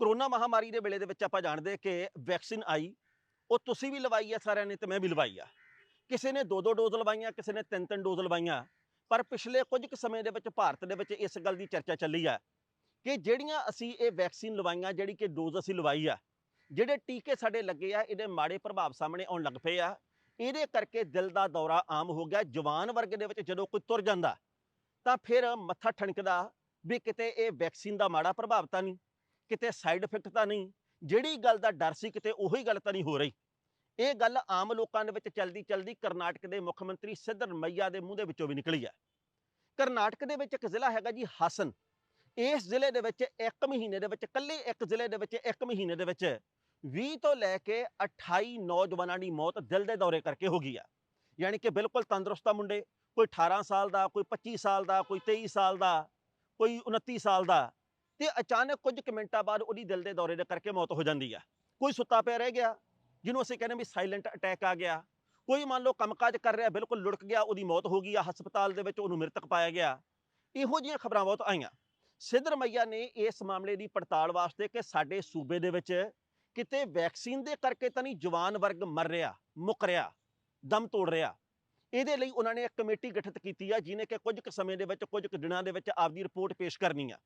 Corona ਮਹਾਮਾਰੀ ਦੇ ਵੇਲੇ ਦੇ ਵਿੱਚ ਆਪਾਂ ਜਾਣਦੇ ਕਿ ਵੈਕਸੀਨ ਆਈ, ਉਹ ਤੁਸੀਂ ਵੀ ਲਵਾਈ ਆ ਸਾਰਿਆਂ ਨੇ ਤੇ ਮੈਂ ਵੀ ਲਵਾਈ ਆ। ਕਿਸੇ ਨੇ ਦੋ ਦੋ ਡੋਜ਼ ਲਵਾਈਆਂ, ਕਿਸੇ ਨੇ ਤਿੰਨ ਤਿੰਨ ਡੋਜ਼ ਲਵਾਈਆਂ, ਪਰ ਪਿਛਲੇ ਕੁਝ ਕੁ ਸਮੇਂ ਦੇ ਵਿੱਚ, ਭਾਰਤ ਦੇ ਵਿੱਚ ਇਸ ਗੱਲ ਦੀ ਚਰਚਾ ਚੱਲੀ ਆ ਕਿ ਜਿਹੜੀਆਂ ਅਸੀਂ ਇਹ ਵੈਕਸੀਨ ਲਵਾਈਆਂ, ਜਿਹੜੀ ਕਿ ਡੋਜ਼ ਅਸੀਂ ਲਵਾਈ ਆ, ਜਿਹੜੇ ਟੀਕੇ ਸਾਡੇ ਲੱਗੇ ਆ, ਇਹਦੇ ਮਾੜੇ ਪ੍ਰਭਾਵ ਸਾਹਮਣੇ ਆਉਣ ਲੱਗ ਪਏ ਆ, ਇਹਦੇ ਕਰਕੇ ਦਿਲ ਦਾ ਦੌਰਾ ਆਮ ਹੋ ਗਿਆ। ਜਵਾਨ ਵਰਗ ਦੇ ਵਿੱਚ ਜਦੋਂ ਕੋਈ ਤੁਰ ਜਾਂਦਾ, ਤਾਂ ਫਿਰ ਮੱਥਾ ਠਣਕਦਾ ਵੀ ਕਿਤੇ ਇਹ ਵੈਕਸੀਨ ਦਾ ਮਾੜਾ ਪ੍ਰਭਾਵ ਤਾਂ ਨਹੀਂ। ਕਿਤੇ ਸਾਈਡ ਇਫੈਕਟ ਤਾਂ ਨਹੀਂ, ਜਿਹੜੀ ਗੱਲ ਦਾ ਡਰ ਸੀ ਕਿਤੇ ਉਹੀ ਗੱਲ ਤਾਂ ਨਹੀਂ ਹੋ ਰਹੀ। ਇਹ ਗੱਲ ਆਮ ਲੋਕਾਂ ਦੇ ਵਿੱਚ ਚਲਦੀ ਚਲਦੀ ਕਰਨਾਟਕ ਦੇ ਮੁੱਖ ਮੰਤਰੀ ਸਿੱਧਰਮਈਆ ਦੇ ਮੂੰਹ ਦੇ ਵਿੱਚੋਂ ਵੀ ਨਿਕਲੀ ਹੈ। ਕਰਨਾਟਕ ਦੇ ਵਿੱਚ ਇੱਕ ਜ਼ਿਲ੍ਹਾ ਹੈਗਾ ਜੀ ਹਾਸਨ। ਇਸ ਜ਼ਿਲ੍ਹੇ ਦੇ ਵਿੱਚ ਇੱਕ ਮਹੀਨੇ ਦੇ ਵਿੱਚ, ਇਕੱਲੇ ਇੱਕ ਜ਼ਿਲ੍ਹੇ ਦੇ ਵਿੱਚ, ਇੱਕ ਮਹੀਨੇ ਦੇ ਵਿੱਚ 20 ਤੋਂ ਲੈ ਕੇ 28 ਨੌਜਵਾਨਾਂ ਦੀ ਮੌਤ ਦਿਲ ਦੇ ਦੌਰੇ ਕਰਕੇ ਹੋ ਗਈ ਆ। ਯਾਨੀ ਕਿ ਬਿਲਕੁਲ ਤੰਦਰੁਸਤ ਆ ਮੁੰਡੇ, ਕੋਈ 18 ਸਾਲ ਦਾ, ਕੋਈ 25 ਸਾਲ ਦਾ, ਕੋਈ 23 ਸਾਲ ਦਾ, ਕੋਈ 29 ਸਾਲ ਦਾ। ਤੇ ਅਚਾਨਕ ਕੁਝ ਕੁ ਮਿੰਟਾਂ ਬਾਅਦ ਉਹਦੀ ਦਿਲ ਦੇ ਦੌਰੇ ਦੇ ਕਰਕੇ ਮੌਤ ਹੋ ਜਾਂਦੀ ਆ ਕੋਈ ਸੁੱਤਾ ਪਿਆ ਰਹਿ ਗਿਆ, ਜਿਹਨੂੰ ਅਸੀਂ ਕਹਿੰਦੇ ਵੀ ਸਾਇਲੈਂਟ ਅਟੈਕ ਆ ਗਿਆ। ਕੋਈ ਮੰਨ ਲਓ ਕੰਮਕਾਜ ਕਰ ਰਿਹਾ, ਬਿਲਕੁਲ ਲੁੜਕ ਗਿਆ, ਉਹਦੀ ਮੌਤ ਹੋ ਗਈ ਆ, ਹਸਪਤਾਲ ਦੇ ਵਿੱਚ ਉਹਨੂੰ ਮ੍ਰਿਤਕ ਪਾਇਆ ਗਿਆ। ਇਹੋ ਜਿਹੀਆਂ ਖਬਰਾਂ ਬਹੁਤ ਆਈਆਂ। ਸਿੱਧਰਮਈਆ ਨੇ ਇਸ ਮਾਮਲੇ ਦੀ ਪੜਤਾਲ ਵਾਸਤੇ ਕਿ ਸਾਡੇ ਸੂਬੇ ਦੇ ਵਿੱਚ ਕਿਤੇ ਵੈਕਸੀਨ ਦੇ ਕਰਕੇ ਤਾਂ ਨਹੀਂ ਜਵਾਨ ਵਰਗ ਮਰ ਰਿਹਾ, ਮੁੱਕ ਰਿਹਾ, ਦਮ ਤੋੜ ਰਿਹਾ। ਇਹਦੇ ਲਈ ਉਹਨਾਂ ਨੇ ਇੱਕ ਕਮੇਟੀ ਗਠਿਤ ਕੀਤੀ ਆ, ਜਿਹਨੇ ਕਿ ਕੁਝ ਕੁ ਸਮੇਂ ਦੇ ਵਿੱਚ, ਕੁਝ ਕੁ ਦਿਨਾਂ ਦੇ ਵਿੱਚ ਆਪਦੀ ਰਿਪੋਰਟ ਪੇਸ਼ ਕਰਨੀ ਆ।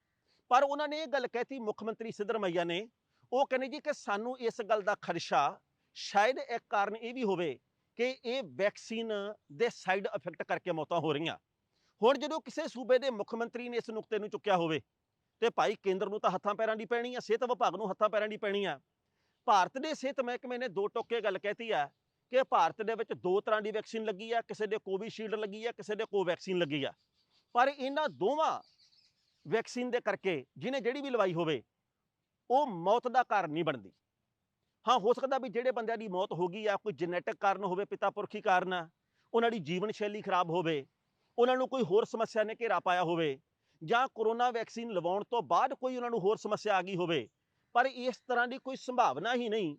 ਪਰ ਉਹਨਾਂ ਨੇ ਇਹ ਗੱਲ ਕਹਿਤੀ, ਮੁੱਖ ਮੰਤਰੀ ਸਿੱਧਰਮਈਆ ਨੇ, ਉਹ ਕਹਿੰਦੇ ਜੀ ਕਿ ਸਾਨੂੰ ਇਸ ਗੱਲ ਦਾ ਖਦਸ਼ਾ ਸ਼ਾਇਦ ਇੱਕ ਕਾਰਨ ਇਹ ਵੀ ਹੋਵੇ ਕਿ ਇਹ ਵੈਕਸੀਨ ਦੇ ਸਾਈਡ ਇਫੈਕਟ ਕਰਕੇ ਮੌਤਾਂ ਹੋ ਰਹੀਆਂ। ਹੁਣ ਜਦੋਂ ਕਿਸੇ ਸੂਬੇ ਦੇ ਮੁੱਖ ਮੰਤਰੀ ਨੇ ਇਸ ਨੁਕਤੇ ਨੂੰ ਚੁੱਕਿਆ ਹੋਵੇ, ਤੇ ਭਾਈ ਕੇਂਦਰ ਨੂੰ ਤਾਂ ਹੱਥਾਂ ਪੈਰਾਂ ਦੀ ਪੈਣੀ ਆ, ਸਿਹਤ ਵਿਭਾਗ ਨੂੰ ਹੱਥਾਂ ਪੈਰਾਂ ਦੀ ਪੈਣੀ ਆ। ਭਾਰਤ ਦੇ ਸਿਹਤ ਮਹਿਕਮੇ ਨੇ ਦੋ ਟੋਕੇ ਗੱਲ ਕਹਿਤੀ ਆ ਕਿ ਭਾਰਤ ਦੇ ਵਿੱਚ ਦੋ ਤਰ੍ਹਾਂ ਦੀ ਵੈਕਸੀਨ ਲੱਗੀ ਆ, ਕਿਸੇ ਦੇ ਕੋਵਿਸ਼ੀਲਡ ਲੱਗੀ ਆ, ਕਿਸੇ ਦੇ ਕੋਵੈਕਸੀਨ ਲੱਗੀ ਆ। ਪਰ ਇਹਨਾਂ ਦੋਵਾਂ ਵੈਕਸੀਨ ਦੇ ਕਰਕੇ ਜਿਹਨੇ ਜਿਹੜੀ ਵੀ ਲਵਾਈ ਹੋਵੇ, ਉਹ ਮੌਤ ਦਾ ਕਾਰਨ ਨਹੀਂ ਬਣਦੀ। ਹਾਂ, ਹੋ ਸਕਦਾ ਵੀ ਜਿਹੜੇ ਬੰਦਿਆਂ ਦੀ ਮੌਤ ਹੋ ਗਈ ਆ, ਕੋਈ ਜੈਨੇਟਿਕ ਕਾਰਨ ਹੋਵੇ, ਪਿਤਾ ਪੁਰਖੀ ਕਾਰਨ ਉਹਨਾਂ ਦੀ ਜੀਵਨ ਸ਼ੈਲੀ ਖਰਾਬ ਹੋਵੇ, ਉਹਨਾਂ ਨੂੰ ਕੋਈ ਹੋਰ ਸਮੱਸਿਆ ਨੇ ਘੇਰਾ ਪਾਇਆ ਹੋਵੇ, ਜਾਂ ਕੋਰੋਨਾ ਵੈਕਸੀਨ ਲਵਾਉਣ ਤੋਂ ਬਾਅਦ ਕੋਈ ਉਹਨਾਂ ਨੂੰ ਹੋਰ ਸਮੱਸਿਆ ਆ ਗਈ ਹੋਵੇ, ਪਰ ਇਸ ਤਰ੍ਹਾਂ ਦੀ ਕੋਈ ਸੰਭਾਵਨਾ ਹੀ ਨਹੀਂ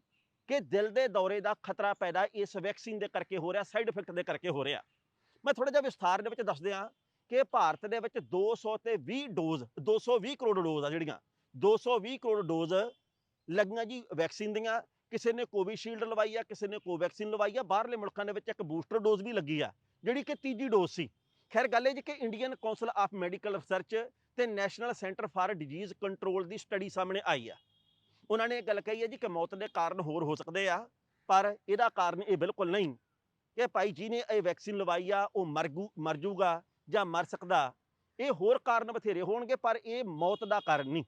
ਕਿ ਦਿਲ ਦੇ ਦੌਰੇ ਦਾ ਖਤਰਾ ਪੈਦਾ ਇਸ ਵੈਕਸੀਨ ਦੇ ਕਰਕੇ ਹੋ ਰਿਹਾ ਸਾਈਡ ਇਫੈਕਟ ਦੇ ਕਰਕੇ ਹੋ ਰਿਹਾ। ਮੈਂ ਥੋੜਾ ਜਿਹਾ ਵਿਸਥਾਰ ਦੇ ਵਿੱਚ ਦੱਸ ਦਿਆਂ ਕਿ ਭਾਰਤ ਦੇ ਵਿੱਚ 200 ਤੇ 20 ਡੋਜ਼ 220 ਕਰੋੜ ਡੋਜ਼ ਆ ਜਿਹੜੀਆਂ 220 ਕਰੋੜ ਡੋਜ਼ ਲੱਗੀਆਂ ਜੀ ਵੈਕਸੀਨ ਦੀਆਂ। ਕਿਸੇ ਨੇ ਕੋਵਿਸ਼ੀਲਡ ਲਵਾਈ ਆ, ਕਿਸੇ ਨੇ ਕੋਵੈਕਸੀਨ ਲਵਾਈ ਆ, ਬਾਹਰਲੇ ਮੁਲਕਾਂ ਦੇ ਵਿੱਚ ਇੱਕ ਬੂਸਟਰ ਡੋਜ਼ ਵੀ ਲੱਗੀ ਆ, ਜਿਹੜੀ ਕਿ ਤੀਜੀ ਡੋਜ਼ ਸੀ। ਖੈਰ ਗੱਲ ਇਹ ਜੀ ਕਿ Indian council of medical research ਤੇ national centre for disease control the study ਸਾਹਮਣੇ ਆਈ ਆ। ਉਹਨਾਂ ਨੇ ਇਹ ਗੱਲ ਕਹੀ ਹੈ ਜੀ ਕਿ ਮੌਤ ਦੇ ਕਾਰਨ ਹੋਰ ਹੋ ਸਕਦੇ ਆ, ਪਰ ਇਹਦਾ ਕਾਰਨ ਇਹ ਬਿਲਕੁਲ ਨਹੀਂ। ਕਿ ਭਾਈ ਜੀ ਨੇ ਇਹ ਵੈਕਸੀਨ ਲਵਾਈ ਆ, ਉਹ ਮਰਗੂ ਮਰ ਜੂਗਾ। ਜਾਂ ਮਰ ਸਕਦਾ, ਇਹ ਹੋਰ ਕਾਰਨ ਬਥੇਰੇ ਹੋਣਗੇ, ਪਰ ਇਹ ਮੌਤ ਦਾ ਕਾਰਨ ਨਹੀਂ।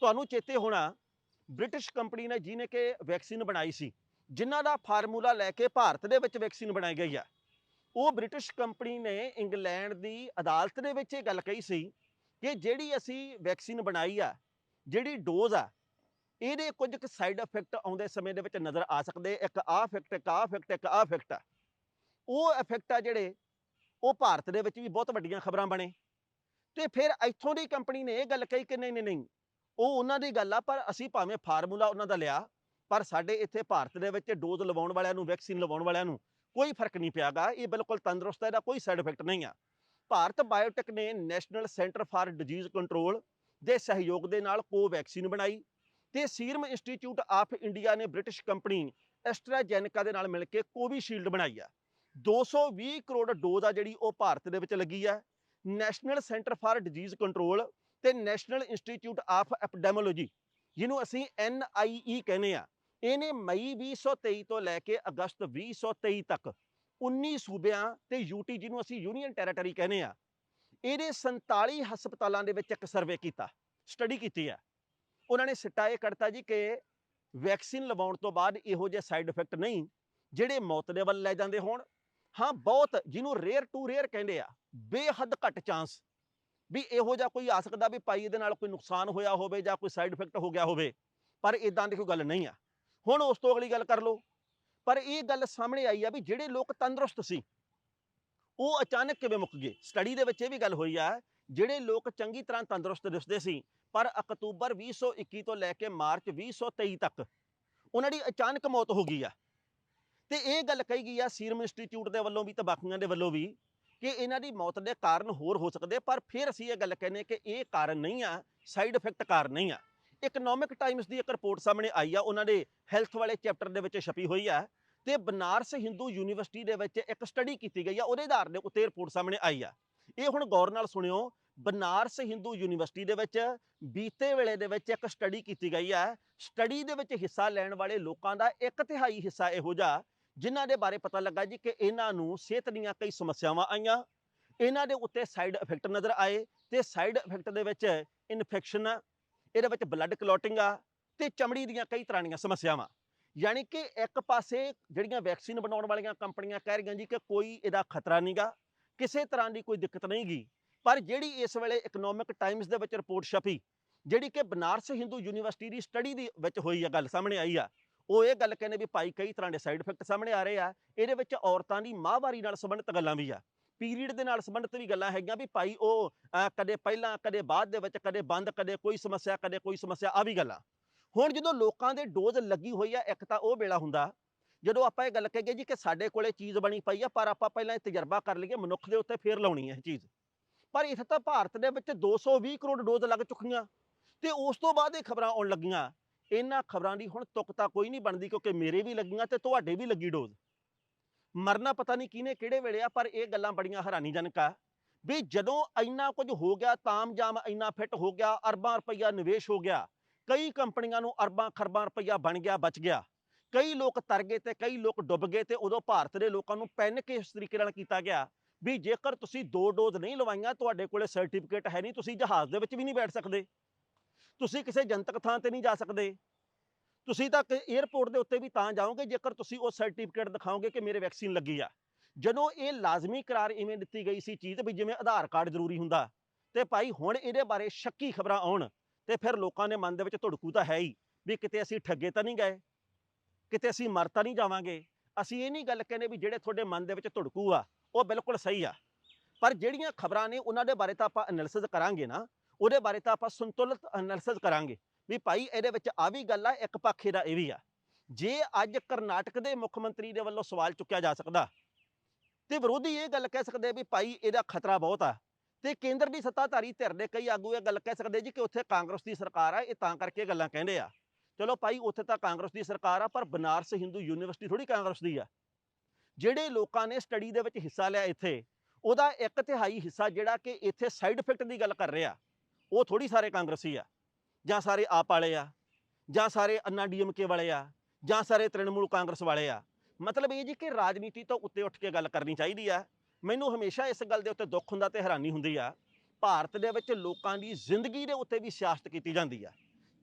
ਤੁਹਾਨੂੰ ਚੇਤੇ ਹੋਣਾ, ਬ੍ਰਿਟਿਸ਼ ਕੰਪਨੀ ਨੇ ਜਿਹਨੇ ਕਿ ਵੈਕਸੀਨ ਬਣਾਈ ਸੀ, ਜਿਨ੍ਹਾਂ ਦਾ ਫਾਰਮੂਲਾ ਲੈ ਕੇ ਭਾਰਤ ਦੇ ਵਿੱਚ ਵੈਕਸੀਨ ਬਣਾਈ ਗਈ ਆ। ਉਹ ਬ੍ਰਿਟਿਸ਼ ਕੰਪਨੀ ਨੇ ਇੰਗਲੈਂਡ ਦੀ ਅਦਾਲਤ ਦੇ ਵਿੱਚ ਇਹ ਗੱਲ ਕਹੀ ਸੀ ਕਿ ਜਿਹੜੀ ਅਸੀਂ ਵੈਕਸੀਨ ਬਣਾਈ ਆ, ਜਿਹੜੀ ਡੋਜ਼ ਆ, ਇਹਦੇ ਕੁਝ ਕੁ ਸਾਈਡ ਇਫੈਕਟ ਆਉਂਦੇ ਸਮੇਂ ਦੇ ਵਿੱਚ ਨਜ਼ਰ ਆ ਸਕਦੇ, ਇੱਕ ਆਹ ਇਫੈਕਟ ਇੱਕ ਆਹ ਇਫੈਕਟ ਇੱਕ ਆ ਇਫੈਕਟ ਆ। ਉਹ ਇਫੈਕਟ ਆ ਜਿਹੜੇ ਉਹ ਭਾਰਤ ਦੇ ਵਿੱਚ ਵੀ ਬਹੁਤ ਵੱਡੀਆਂ ਖਬਰਾਂ ਬਣੇ। ਤੇ ਫਿਰ ਇੱਥੋਂ ਦੀ ਕੰਪਨੀ ਨੇ ਇਹ ਗੱਲ ਕਹੀ ਕਿ ਨਹੀਂ ਨਹੀਂ ਨਹੀਂ, ਉਹ ਉਹਨਾਂ ਦੀ ਗੱਲ ਆ, ਪਰ ਅਸੀਂ ਭਾਵੇਂ ਫਾਰਮੂਲਾ ਉਹਨਾਂ ਦਾ ਲਿਆ, ਪਰ ਸਾਡੇ ਇੱਥੇ ਭਾਰਤ ਦੇ ਵਿੱਚ ਡੋਜ਼ ਲਵਾਉਣ ਵਾਲਿਆਂ ਨੂੰ, ਵੈਕਸੀਨ ਲਵਾਉਣ ਵਾਲਿਆਂ ਨੂੰ ਕੋਈ ਫ਼ਰਕ ਨਹੀਂ ਪਿਆਗਾ, ਇਹ ਬਿਲਕੁਲ ਤੰਦਰੁਸਤ ਹੈ, ਇਹਦਾ ਕੋਈ ਸਾਈਡ ਇਫੈਕਟ ਨਹੀਂ ਆ। ਭਾਰਤ ਬਾਇਓਟੈਕ ਨੇ National Centre for Disease Control ਦੇ ਸਹਿਯੋਗ ਦੇ ਨਾਲ ਕੋਵੈਕਸੀਨ ਬਣਾਈ ਤੇ ਸੀਰਮ ਇੰਸਟੀਚਿਊਟ ਆਫ ਇੰਡੀਆ ਨੇ ਬ੍ਰਿਟਿਸ਼ ਕੰਪਨੀ ਐਸਟਰਾਜੈਨਿਕਾ ਦੇ ਨਾਲ ਮਿਲ ਕੇ ਕੋਵਿਸ਼ੀਲਡ ਬਣਾਈ ਆ। 220 ਕਰੋੜ ਡੋਜ਼ ਆ ਜਿਹੜੀ ਉਹ ਭਾਰਤ ਦੇ ਵਿੱਚ ਲੱਗੀ ਆ, National Centre for Disease Control ਤੇ ਨੈਸ਼ਨਲ ਇੰਸਟੀਚਿਊਟ ਆਫ ਐਪੀਡੈਮੋਲੋਜੀ, ਜਿਹਨੂੰ ਅਸੀਂ NIE ਕਹਿੰਦੇ ਆ। ਇਹਨੇ ਮਈ 2023 ਤੋਂ ਲੈ ਕੇ ਅਗਸਤ 2023 ਤੱਕ 19 ਸੂਬਿਆਂ ਤੇ ਯੂਟੀ ਜਿਹਨੂੰ ਅਸੀਂ ਯੂਨੀਅਨ ਟੈਰੀਟਰੀ ਕਹਿੰਦੇ ਆ, ਇਹਦੇ 47 ਹਸਪਤਾਲਾਂ ਦੇ ਵਿੱਚ ਇੱਕ ਸਰਵੇ ਕੀਤਾ, ਸਟੱਡੀ ਕੀਤੀ ਆ। ਉਹਨਾਂ ਨੇ ਸਿੱਟਾ ਇਹ ਕੱਢਤਾ ਜੀ ਕਿ ਵੈਕਸੀਨ ਲਵਾਉਣ ਤੋਂ ਬਾਅਦ ਇਹੋ ਜਿਹੇ ਸਾਈਡ ਇਫੈਕਟ ਨਹੀਂ, ਜਿਹੜੇ ਮੌਤ ਦੇ ਵੱਲ ਲੈ ਜਾਂਦੇ ਹੋਣ ਹਾਂ, ਬਹੁਤ ਜਿਹਨੂੰ ਰੇਅਰ ਟੂ ਰੇਅਰ ਕਹਿੰਦੇ ਆ, ਬੇਹੱਦ ਘੱਟ ਚਾਂਸ ਵੀ ਇਹੋ ਜਿਹਾ ਕੋਈ ਆ ਸਕਦਾ ਵੀ ਭਾਈ ਇਹਦੇ ਨਾਲ ਕੋਈ ਨੁਕਸਾਨ ਹੋਇਆ ਹੋਵੇ ਜਾਂ ਕੋਈ ਸਾਈਡ ਇਫੈਕਟ ਹੋ ਗਿਆ ਹੋਵੇ, ਪਰ ਇਦਾਂ ਦੀ ਕੋਈ ਗੱਲ ਨਹੀਂ ਆ। ਹੁਣ ਉਸ ਤੋਂ ਅਗਲੀ ਗੱਲ ਕਰ ਲਓ, ਪਰ ਇਹ ਗੱਲ ਸਾਹਮਣੇ ਆਈ ਆ ਵੀ ਜਿਹੜੇ ਲੋਕ ਤੰਦਰੁਸਤ ਸੀ, ਉਹ ਅਚਾਨਕ ਕਿਵੇਂ ਮੁੱਕ ਗਏ? ਸਟੱਡੀ ਦੇ ਵਿੱਚ ਇਹ ਵੀ ਗੱਲ ਹੋਈ ਆ, ਜਿਹੜੇ ਲੋਕ ਚੰਗੀ ਤਰ੍ਹਾਂ ਤੰਦਰੁਸਤ ਦਿਸਦੇ ਸੀ, ਪਰ ਅਕਤੂਬਰ 2021 ਤੋਂ ਲੈ ਕੇ ਮਾਰਚ 2023 ਤੱਕ, ਉਹਨਾਂ ਦੀ ਅਚਾਨਕ ਮੌਤ ਹੋ ਗਈ ਆ। ਤੇ ਇਹ ਗੱਲ ਕਹੀ ਗਈ ਆ ਸੀਰਮ ਇੰਸਟੀਚਿਊਟ ਦੇ ਵੱਲੋਂ ਵੀ ਤੇ ਬਾਕੀਆਂ ਦੇ ਵੱਲੋਂ ਵੀ ਕਿ ਇਹਨਾਂ ਦੀ ਮੌਤ ਦੇ ਕਾਰਨ ਹੋਰ ਹੋ ਸਕਦੇ ਪਰ ਫਿਰ ਅਸੀਂ ਇਹ ਗੱਲ ਕਹਿੰਦੇ ਕਿ ਇਹ ਕਾਰਨ ਨਹੀਂ ਆ ਸਾਈਡ ਇਫੈਕਟ ਕਾਰਨ ਨਹੀਂ ਆ। ਇਕਨੋਮਿਕ ਟਾਈਮਸ ਦੀ ਇੱਕ ਰਿਪੋਰਟ ਸਾਹਮਣੇ ਆਈ ਆ, ਉਹਨਾਂ ਦੇ ਹੈਲਥ ਵਾਲੇ ਚੈਪਟਰ ਦੇ ਵਿੱਚ ਛਪੀ ਹੋਈ ਆ ਤੇ ਬਨਾਰਸ ਹਿੰਦੂ ਯੂਨੀਵਰਸਿਟੀ ਦੇ ਵਿੱਚ ਇੱਕ ਸਟੱਡੀ ਕੀਤੀ ਗਈ ਆ, ਉਹਦੇ ਆਧਾਰ ਦੇ ਉੱਤੇ ਰਿਪੋਰਟ ਸਾਹਮਣੇ ਆਈ ਆ। ਇਹ ਹੁਣ ਗੌਰ ਨਾਲ ਸੁਣਿਓ, ਬਨਾਰਸ ਹਿੰਦੂ ਯੂਨੀਵਰਸਿਟੀ ਦੇ ਵਿੱਚ ਬੀਤੇ ਵੇਲੇ ਦੇ ਵਿੱਚ ਇੱਕ ਸਟੱਡੀ ਕੀਤੀ ਗਈ ਹੈ ਸਟੱਡੀ ਦੇ ਵਿੱਚ ਹਿੱਸਾ ਲੈਣ ਵਾਲੇ ਲੋਕਾਂ ਦਾ ਇੱਕ ਤਿਹਾਈ ਹਿੱਸਾ ਇਹੋ ਜਿਹਾ ਜਿਨ੍ਹਾਂ ਦੇ ਬਾਰੇ ਪਤਾ ਲੱਗਾ ਜੀ ਕਿ ਇਹਨਾਂ ਨੂੰ ਸਿਹਤ ਦੀਆਂ ਕਈ ਸਮੱਸਿਆਵਾਂ ਆਈਆਂ। ਇਹਨਾਂ ਦੇ ਉੱਤੇ ਸਾਈਡ ਇਫੈਕਟ ਨਜ਼ਰ ਆਏ ਤੇ ਸਾਈਡ ਇਫੈਕਟ ਦੇ ਵਿੱਚ ਇਨਫੈਕਸ਼ਨ ਇਹਦੇ ਵਿੱਚ ਬਲੱਡ ਕਲੋਟਿੰਗ ਆ ਤੇ ਚਮੜੀ ਦੀਆਂ ਕਈ ਤਰ੍ਹਾਂ ਦੀਆਂ ਸਮੱਸਿਆਵਾਂ। ਯਾਨੀ ਕਿ ਇੱਕ ਪਾਸੇ ਜਿਹੜੀਆਂ ਵੈਕਸੀਨ ਬਣਾਉਣ ਵਾਲੀਆਂ ਕੰਪਨੀਆਂ ਕਹਿ ਰਹੀਆਂ ਜੀ ਕਿ ਕੋਈ ਇਹਦਾ ਖਤਰਾ ਨਹੀਂਗਾ ਕਿਸੇ ਤਰ੍ਹਾਂ ਦੀ ਕੋਈ ਦਿੱਕਤ ਨਹੀਂ ਗੀ। ਪਰ ਜਿਹੜੀ ਇਸ ਵੇਲੇ ਇਕਨੋਮਿਕ ਟਾਈਮਸ ਦੇ ਵਿੱਚ ਰਿਪੋਰਟ ਛਪੀ, ਜਿਹੜੀ ਕਿ ਬਨਾਰਸ ਹਿੰਦੂ ਯੂਨੀਵਰਸਿਟੀ ਦੀ ਸਟੱਡੀ ਦੇ ਵਿੱਚ ਹੋਈ ਆ, ਗੱਲ ਸਾਹਮਣੇ ਆਈ ਆ ਉਹ ਇਹ ਗੱਲ ਕਹਿੰਦੇ ਵੀ ਭਾਈ ਕਈ ਤਰ੍ਹਾਂ ਦੇ ਸਾਈਡ ਇਫੈਕਟ ਸਾਹਮਣੇ ਆ ਰਹੇ ਆ, ਇਹਦੇ ਵਿੱਚ ਔਰਤਾਂ ਦੀ ਮਾਹਵਾਰੀ ਨਾਲ ਸੰਬੰਧਿਤ ਗੱਲਾਂ ਵੀ ਆ। ਪੀਰੀਅਡ ਦੇ ਨਾਲ ਸੰਬੰਧਿਤ ਵੀ ਗੱਲਾਂ ਹੈਗੀਆਂ ਵੀ ਭਾਈ ਉਹ ਕਦੇ ਪਹਿਲਾਂ, ਕਦੇ ਬਾਅਦ ਦੇ ਵਿੱਚ, ਕਦੇ ਬੰਦ, ਕਦੇ ਕੋਈ ਸਮੱਸਿਆ, ਕਦੇ ਕੋਈ ਸਮੱਸਿਆ ਆ ਵੀ ਗੱਲਾਂ। ਹੁਣ ਜਦੋਂ ਲੋਕਾਂ ਦੇ ਡੋਜ਼ ਲੱਗੀ ਹੋਈ ਆ, ਇੱਕ ਤਾਂ ਉਹ ਵੇਲਾ ਹੁੰਦਾ। ਜਦੋਂ ਆਪਾਂ ਇਹ ਗੱਲ ਕਹੀਏ ਜੀ ਕਿ ਸਾਡੇ ਕੋਲੇ ਚੀਜ਼ ਬਣੀ ਪਈ ਆ, ਪਰ ਆਪਾਂ ਪਹਿਲਾਂ ਇਹ ਤਜਰਬਾ ਕਰ ਲਈਏ, ਮਨੁੱਖ ਦੇ ਉੱਤੇ ਫੇਰ ਲਾਉਣੀ ਹੈ ਇਹ ਚੀਜ਼। ਪਰ ਇੱਥੇ ਤਾਂ ਭਾਰਤ ਦੇ ਵਿੱਚ 220 ਕਰੋੜ ਡੋਜ਼ ਲੱਗ ਚੁੱਕੀਆਂ। ਤੇ ਉਸ ਤੋਂ ਬਾਅਦ ਇਹ ਖਬਰਾਂ ਆਉਣ ਲੱਗੀਆਂ ਇਹਨਾਂ ਖਬਰਾਂ ਦੀ ਹੁਣ ਤੁਕ ਤਾਂ ਕੋਈ ਨਹੀਂ ਬਣਦੀ ਕਿਉਂਕਿ ਮੇਰੇ ਵੀ ਲੱਗੀਆਂ ਤੇ ਤੁਹਾਡੇ ਵੀ ਲੱਗੀ ਡੋਜ਼। ਮਰਨਾ ਪਤਾ ਨਹੀਂ ਕਿਹਨੇ ਕਿਹੜੇ ਵੇਲੇ ਆ, ਪਰ ਇਹ ਗੱਲਾਂ ਬੜੀਆਂ ਹੈਰਾਨੀਜਨਕ ਆ। ਵੀ ਜਦੋਂ ਇੰਨਾ ਕੁਝ ਹੋ ਗਿਆ ਤਾਮਜਾਮ ਇੰਨਾ ਫਿੱਟ ਹੋ ਗਿਆ, ਅਰਬਾਂ ਰੁਪਈਆ ਨਿਵੇਸ਼ ਹੋ ਗਿਆ, ਕਈ ਕੰਪਨੀਆਂ ਨੂੰ ਅਰਬਾਂ ਖਰਬਾਂ ਰੁਪਈਆ ਬਣ ਗਿਆ, ਬਚ ਗਿਆ। ਕਈ ਲੋਕ ਤਰ ਗਏ ਤੇ ਕਈ ਲੋਕ ਡੁੱਬ ਗਏ ਤੇ ਉਦੋਂ ਭਾਰਤ ਦੇ ਲੋਕਾਂ ਨੂੰ ਪੈਨਿਕ ਇਸ ਤਰੀਕੇ ਨਾਲ ਕੀਤਾ ਗਿਆ? ਵੀ ਜੇਕਰ ਤੁਸੀਂ ਦੋ ਡੋਜ਼ ਨਹੀਂ ਲਵਾਈਆਂ, ਤੁਹਾਡੇ ਕੋਲੇ ਸਰਟੀਫਿਕੇਟ ਹੈ ਨਹੀਂ, ਤੁਸੀਂ ਜਹਾਜ਼ ਦੇ ਵਿੱਚ ਵੀ ਨਹੀਂ ਬੈਠ ਸਕਦੇ। ਤੁਸੀਂ ਕਿਸੇ ਜਨਤਕ ਥਾਂ ਤੇ ਨਹੀਂ ਜਾ ਸਕਦੇ। ਤੁਸੀਂ ਤਾਂ 에ਅਰਪੋਰਟ ਦੇ ਉੱਤੇ ਵੀ ਤਾਂ ਜਾਓਗੇ, ਜੇਕਰ ਤੁਸੀਂ ਉਹ ਸਰਟੀਫਿਕੇਟ ਦਿਖਾਓਗੇ ਕਿ ਮੇਰੇ ਵੈਕਸੀਨ ਲੱਗੀ ਆ। ਜਦੋਂ ਇਹ ਲਾਜ਼ਮੀ ਕਰਾਰ ਇਵੇਂ ਦਿੱਤੀ ਗਈ ਸੀ ਚੀਜ਼ ਵੀ ਜਿਵੇਂ ਆਧਾਰ ਕਾਰਡ ਜ਼ਰੂਰੀ ਹੁੰਦਾ, ਤੇ ਭਾਈ ਹੁਣ ਇਹਦੇ ਬਾਰੇ ਸ਼ੱਕੀ ਖਬਰਾਂ ਆਉਣ, ਤੇ ਫਿਰ ਲੋਕਾਂ ਦੇ ਮਨ ਦੇ ਵਿੱਚ ਧੜਕੂ ਤਾਂ ਹੈ ਹੀ ਵੀ ਕਿਤੇ ਅਸੀਂ ਠੱਗੇ ਤਾਂ ਨਹੀਂ ਗਏ, ਕਿਤੇ ਅਸੀਂ ਮਰ ਤਾਂ ਨਹੀਂ ਜਾਵਾਂਗੇ। ਅਸੀਂ ਇਹ ਨਹੀਂ ਗੱਲ ਕਹਿੰਦੇ ਵੀ ਜਿਹੜੇ ਤੁਹਾਡੇ ਮਨ ਦੇ ਵਿੱਚ ਧੜਕੂ ਆ, ਉਹ ਬਿਲਕੁਲ ਸਹੀ ਆ। ਪਰ ਜਿਹੜੀਆਂ ਖਬਰਾਂ ਨੇ ਉਹਨਾਂ ਦੇ ਬਾਰੇ ਤਾਂ ਆਪਾਂ ਐਨਾਲਿਸਿਸ ਕਰਾਂਗੇ ਨਾ ਉਹਦੇ ਬਾਰੇ ਤਾਂ ਆਪਾਂ ਸੰਤੁਲਿਤ ਐਨਾਲਿਸਿਸ ਕਰਾਂਗੇ ਵੀ ਭਾਈ ਇਹਦੇ ਵਿੱਚ ਆ ਵੀ ਗੱਲ ਆ, ਇੱਕ ਪੱਖੇ ਦਾ ਇਹ ਵੀ ਆ। ਜੇ ਅੱਜ ਕਰਨਾਟਕ ਦੇ ਮੁੱਖ ਮੰਤਰੀ ਦੇ ਵੱਲੋਂ ਸਵਾਲ ਚੁੱਕਿਆ ਜਾ ਸਕਦਾ ਤੇ ਵਿਰੋਧੀ ਇਹ ਗੱਲ ਕਹਿ ਸਕਦੇ ਵੀ ਭਾਈ ਇਹਦਾ ਖਤਰਾ ਬਹੁਤ ਆ ਤੇ ਕੇਂਦਰ ਦੀ ਸੱਤਾਧਾਰੀ ਧਿਰ ਦੇ ਕਈ ਆਗੂ ਇਹ ਗੱਲ ਕਹਿ ਸਕਦੇ ਜੀ ਕਿ ਉੱਥੇ ਕਾਂਗਰਸ ਦੀ ਸਰਕਾਰ ਆ, ਇਹ ਤਾਂ ਕਰਕੇ ਗੱਲਾਂ ਕਹਿੰਦੇ ਆ। ਚਲੋ ਭਾਈ ਉੱਥੇ ਤਾਂ ਕਾਂਗਰਸ ਦੀ ਸਰਕਾਰ ਆ, ਪਰ ਬਨਾਰਸ ਹਿੰਦੂ ਯੂਨੀਵਰਸਿਟੀ ਥੋੜੀ ਕਾਂਗਰਸ ਦੀ ਆ। ਜਿਹੜੇ ਲੋਕਾਂ ਨੇ ਸਟੱਡੀ ਦੇ ਵਿੱਚ ਹਿੱਸਾ ਲਿਆ ਇੱਥੇ, ਉਹਦਾ ਇੱਕ ਤਿਹਾਈ ਹਿੱਸਾ ਜਿਹੜਾ ਕਿ ਇੱਥੇ ਸਾਈਡ ਇਫੈਕਟ ਦੀ ਗੱਲ ਕਰ ਰਿਹਾ। ਉਹ ਥੋੜੀ ਸਾਰੇ ਕਾਂਗਰਸੀ ਆ, ਜਾਂ ਸਾਰੇ ਆਪ ਵਾਲੇ ਆ, ਜਾਂ ਸਾਰੇ ਅੰਨਾ ਡੀਐਮਕੇ ਵਾਲੇ ਆ, ਜਾਂ ਸਾਰੇ ਤ੍ਰਿਣਮੂਲ ਕਾਂਗਰਸ ਵਾਲੇ ਆ। ਮਤਲਬ ਇਹ ਜੀ ਕਿ ਰਾਜਨੀਤੀ ਤੋਂ ਉੱਤੇ ਉੱਠ ਕੇ ਗੱਲ ਕਰਨੀ ਚਾਹੀਦੀ ਆ। ਮੈਨੂੰ ਹਮੇਸ਼ਾ ਇਸ ਗੱਲ ਦੇ ਉੱਤੇ ਦੁੱਖ ਹੁੰਦਾ ਤੇ ਹੈਰਾਨੀ ਹੁੰਦੀ ਆ। ਭਾਰਤ ਦੇ ਵਿੱਚ ਲੋਕਾਂ ਦੀ ਜ਼ਿੰਦਗੀ ਦੇ ਉੱਤੇ ਵੀ ਸਿਆਸਤ ਕੀਤੀ ਜਾਂਦੀ ਆ।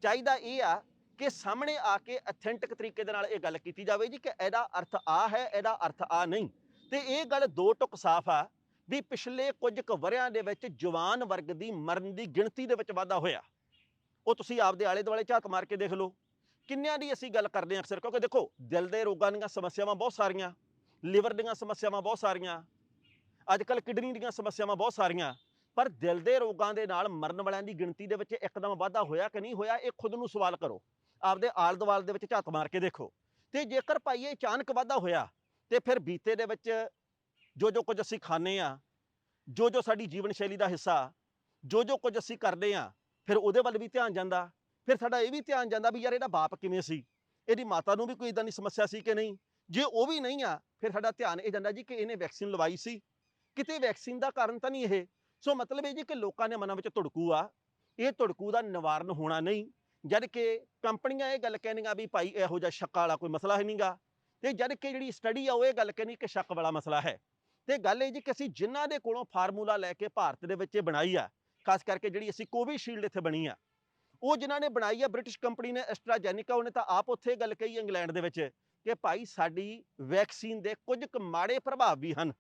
ਚਾਹੀਦਾ ਇਹ ਆ ਕਿ ਸਾਹਮਣੇ ਆ ਕੇ ਅਥੈਂਟਿਕ ਤਰੀਕੇ ਦੇ ਨਾਲ ਇਹ ਗੱਲ ਕੀਤੀ ਜਾਵੇ ਜੀ ਕਿ ਇਹਦਾ ਅਰਥ ਆ ਹੈ, ਇਹਦਾ ਅਰਥ ਆ ਨਹੀਂ। ਤੇ ਇਹ ਗੱਲ ਦੋ ਟੁਕ ਸਾਫ਼ ਆ। ਵੀ ਪਿਛਲੇ ਕੁਝ ਕੁ ਵਰਿਆਂ ਦੇ ਵਿੱਚ ਜਵਾਨ ਵਰਗ ਦੀ ਮਰਨ ਦੀ ਗਿਣਤੀ ਦੇ ਵਿੱਚ ਵਾਧਾ ਹੋਇਆ। ਉਹ ਤੁਸੀਂ ਆਪਦੇ ਆਲੇ ਦੁਆਲੇ ਝਾਕ ਮਾਰ ਕੇ ਦੇਖ ਲਓ। ਕਿੰਨਿਆਂ ਦੀ ਅਸੀਂ ਗੱਲ ਕਰਦੇ ਹਾਂ ਅਕਸਰ, ਕਿਉਂਕਿ ਦੇਖੋ, ਦਿਲ ਦੇ ਰੋਗਾਂ ਦੀਆਂ ਸਮੱਸਿਆਵਾਂ ਬਹੁਤ ਸਾਰੀਆਂ, ਲਿਵਰ ਦੀਆਂ ਸਮੱਸਿਆਵਾਂ ਬਹੁਤ ਸਾਰੀਆਂ ਅੱਜ ਕੱਲ ਕਿਡਨੀ ਦੀਆਂ ਸਮੱਸਿਆਵਾਂ ਬਹੁਤ ਸਾਰੀਆਂ, ਪਰ ਦਿਲ ਦੇ ਰੋਗਾਂ ਦੇ ਨਾਲ ਮਰਨ ਵਾਲਿਆਂ ਦੀ ਗਿਣਤੀ ਦੇ ਵਿੱਚ ਇੱਕਦਮ ਵਾਧਾ ਹੋਇਆ ਕਿ ਨਹੀਂ ਹੋਇਆ, ਇਹ ਖੁਦ ਨੂੰ ਸਵਾਲ ਕਰੋ। ਆਪਦੇ ਆਲ ਦੁਆਲ ਦੇ ਵਿੱਚ ਝਾਤ ਮਾਰ ਕੇ ਦੇਖੋ। ਤੇ ਜੇਕਰ ਭਾਈ ਇਹ ਅਚਾਨਕ ਵਾਧਾ ਹੋਇਆ, ਤੇ ਫਿਰ ਬੀਤੇ ਦੇ ਵਿੱਚ ਜੋ ਜੋ ਕੁਝ ਅਸੀਂ ਖਾਂਦੇ ਆ ਜੋ ਜੋ ਸਾਡੀ ਜੀਵਨ ਸ਼ੈਲੀ ਦਾ ਹਿੱਸਾ ਜੋ ਜੋ ਕੁਝ ਅਸੀਂ ਕਰਦੇ ਆ ਫਿਰ ਉਹਦੇ ਵੱਲ ਵੀ ਧਿਆਨ ਜਾਂਦਾ। ਫਿਰ ਸਾਡਾ ਇਹ ਵੀ ਧਿਆਨ ਜਾਂਦਾ ਵੀ ਯਾਰ ਇਹਦਾ ਬਾਪ ਕਿਵੇਂ ਸੀ? ਇਹਦੀ ਮਾਤਾ ਨੂੰ ਵੀ ਕੋਈ ਇਦਾਂ ਦੀ ਸਮੱਸਿਆ ਸੀ ਕਿ ਨਹੀਂ? ਜੇ ਉਹ ਵੀ ਨਹੀਂ ਆ, ਫਿਰ ਸਾਡਾ ਧਿਆਨ ਇਹ ਜਾਂਦਾ ਜੀ ਕਿ ਇਹਨੇ ਵੈਕਸੀਨ ਲਵਾਈ ਸੀ। ਕਿਤੇ ਵੈਕਸੀਨ ਦਾ ਕਾਰਨ ਤਾਂ ਨਹੀਂ ਇਹ। ਸੋ ਮਤਲਬ ਇਹ ਜੀ ਕਿ ਲੋਕਾਂ ਦੇ ਮਨਾਂ ਵਿੱਚ ਧੜਕੂ ਆ। ਇਹ ਧੜਕੂ ਦਾ ਨਿਵਾਰਨ ਹੋਣਾ ਨਹੀਂ। ਜਦ ਕਿ ਕੰਪਨੀਆਂ ਇਹ ਗੱਲ ਕਹਿੰਦੀਆਂ ਵੀ ਭਾਈ ਇਹੋ ਜਿਹਾ ਸ਼ੱਕ ਵਾਲਾ ਕੋਈ ਮਸਲਾ ਹੈ ਨਹੀਂਗਾ ਤੇ ਜਦ ਕਿ ਜਿਹੜੀ ਸਟੱਡੀ ਆ ਉਹ ਇਹ ਗੱਲ ਕਹਿੰਦੀ ਕਿ ਸ਼ੱਕ ਵਾਲਾ ਮਸਲਾ ਹੈ। ਤੇ ਗੱਲ ਇਹ ਜੀ ਕਿ ਅਸੀਂ ਜਿਨ੍ਹਾਂ ਦੇ ਕੋਲੋਂ ਫਾਰਮੂਲਾ ਲੈ ਕੇ ਭਾਰਤ ਦੇ ਵਿੱਚ ਇਹ ਬਣਾਈ ਆ, ਖਾਸ ਕਰਕੇ ਜਿਹੜੀ ਅਸੀਂ ਕੋਵਿਸ਼ੀਲਡ ਇੱਥੇ ਬਣੀ ਆ, ਉਹ ਜਿਨ੍ਹਾਂ ਨੇ ਬਣਾਈ ਆ ਬ੍ਰਿਟਿਸ਼ ਕੰਪਨੀ ਨੇ ਐਸਟਰਾਜੈਨਿਕਾ, ਉਹਨੇ ਤਾਂ ਆਪ ਉੱਥੇ ਗੱਲ ਕਹੀ ਇੰਗਲੈਂਡ ਦੇ ਵਿੱਚ ਕਿ ਭਾਈ ਸਾਡੀ ਵੈਕਸੀਨ ਦੇ ਕੁਝ ਕੁ ਮਾੜੇ ਪ੍ਰਭਾਵ ਵੀ ਹਨ।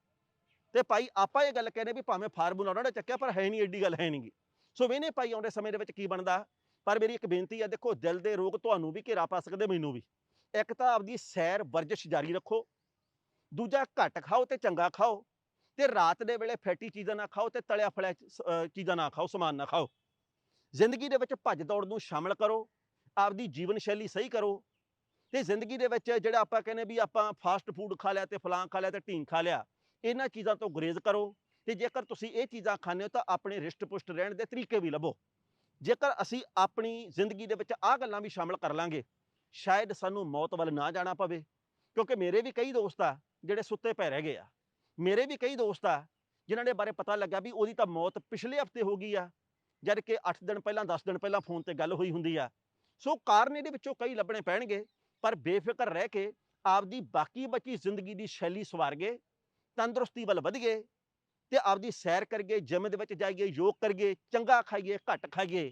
ਤੇ ਭਾਈ ਆਪਾਂ ਇਹ ਗੱਲ ਕਹਿੰਦੇ ਵੀ ਭਾਵੇਂ ਫਾਰਮੂਲਾ ਉਹਨਾਂ ਨੇ ਚੱਕਿਆ, ਪਰ ਹੈ ਨਹੀਂ ਐਡੀ ਗੱਲ ਹੈ ਨਹੀਂਗੀ। ਸੋ ਵੇਨੇ ਭਾਈ ਆਉਂਦੇ ਸਮੇਂ ਦੇ ਵਿੱਚ ਕੀ ਬਣਦਾ? ਪਰ ਮੇਰੀ ਇੱਕ ਬੇਨਤੀ ਆ, ਦੇਖੋ ਦਿਲ ਦੇ ਰੋਗ ਤੁਹਾਨੂੰ ਵੀ ਘੇਰਾ ਪਾ ਸਕਦੇ, ਮੈਨੂੰ ਵੀ। ਇੱਕ ਤਾਂ ਆਪਦੀ ਸੈਰ ਵਰਜਿਸ਼ ਜਾਰੀ ਰੱਖੋ। ਦੂਜਾ ਘੱਟ ਖਾਓ ਤੇ ਚੰਗਾ ਖਾਓ ਤੇ ਰਾਤ ਦੇ ਵੇਲੇ ਫੈਟੀ ਚੀਜ਼ਾਂ ਨਾ ਖਾਓ ਤੇ ਤਲਿਆ ਫਲਿਆ ਸ- ਚੀਜ਼ਾਂ ਨਾ ਖਾਓ, ਸਮਾਨ ਨਾ ਖਾਓ। ਜ਼ਿੰਦਗੀ ਦੇ ਵਿੱਚ ਭੱਜ ਦੌੜ ਨੂੰ ਸ਼ਾਮਲ ਕਰੋ, ਆਪਦੀ ਜੀਵਨ ਸ਼ੈਲੀ ਸਹੀ ਕਰੋ ਤੇ ਜ਼ਿੰਦਗੀ ਦੇ ਵਿੱਚ ਜਿਹੜਾ ਆਪਾਂ ਕਹਿੰਦੇ ਵੀ ਆਪਾਂ ਫਾਸਟ ਫੂਡ ਖਾ ਲਿਆ ਤੇ ਫਲਾਂ ਖਾ ਲਿਆ ਤੇ ਢੀਂਗ ਖਾ ਲਿਆ, ਇਹਨਾਂ ਚੀਜ਼ਾਂ ਤੋਂ ਗੁਰੇਜ਼ ਕਰੋ ਤੇ ਜੇਕਰ ਤੁਸੀਂ ਇਹ ਚੀਜ਼ਾਂ ਖਾਂਦੇ ਹੋ ਤਾਂ ਆਪਣੇ ਰਿਸ਼ਟ ਪੁਸ਼ਟ ਰਹਿਣ ਦੇ ਤਰੀਕੇ ਵੀ ਲੱਭੋ। ਜੇਕਰ ਅਸੀਂ ਆਪਣੀ ਜ਼ਿੰਦਗੀ ਦੇ ਵਿੱਚ ਆਹ ਗੱਲਾਂ ਵੀ ਸ਼ਾਮਲ ਕਰ ਲਾਂਗੇ, ਸ਼ਾਇਦ ਸਾਨੂੰ ਮੌਤ ਵੱਲ ਨਾ ਜਾਣਾ ਪਵੇ। ਕਿਉਂਕਿ ਮੇਰੇ ਵੀ ਕਈ ਦੋਸਤ ਆ ਜਿਹੜੇ ਸੁੱਤੇ ਪਏ ਰਹਿ ਗਏ ਆ। ਮੇਰੇ ਵੀ ਕਈ ਦੋਸਤ ਆ ਜਿਨ੍ਹਾਂ ਦੇ ਬਾਰੇ ਪਤਾ ਲੱਗਾ ਵੀ ਉਹਦੀ ਤਾਂ ਮੌਤ ਪਿਛਲੇ ਹਫ਼ਤੇ ਹੋ ਗਈ ਆ, ਜਦ ਕਿ 8 ਦਿਨ ਪਹਿਲਾਂ 10 ਦਿਨ ਪਹਿਲਾਂ ਫੋਨ ਤੇ ਗੱਲ ਹੋਈ ਹੁੰਦੀ ਆ। ਸੋ ਕਾਰਨ ਇਹਦੇ ਵਿੱਚੋਂ ਕਈ ਲੱਭਣੇ ਪੈਣਗੇ, ਪਰ ਬੇਫਿਕਰ ਰਹਿ ਕੇ ਆਪਦੀ ਬਾਕੀ ਬਚੀ ਜ਼ਿੰਦਗੀ ਦੀ ਸ਼ੈਲੀ ਸਵਾਰ ਗਏ ਤੰਦਰੁਸਤੀ ਵੱਲ ਵਧ ਗਏ ਤੇ ਆਪਦੀ ਸੈਰ ਕਰਗੇ ਜਿਮ ਦੇ ਵਿੱਚ ਜਾਈਏ, ਯੋਗ ਕਰਗੇ ਚੰਗਾ ਖਾਈਏ, ਘੱਟ ਖਾਈਏ,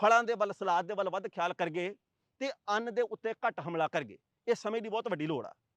ਫਲਾਂ ਦੇ ਵੱਲ, ਸਲਾਦ ਦੇ ਵੱਲ ਵੱਧ ਖਿਆਲ ਕਰਗੇ ਤੇ ਅੰਨ ਦੇ ਉੱਤੇ ਘੱਟ ਹਮਲਾ ਕਰਗੇ ਇਹ ਸਮੇਂ ਦੀ ਬਹੁਤ ਵੱਡੀ ਲੋੜ ਆ।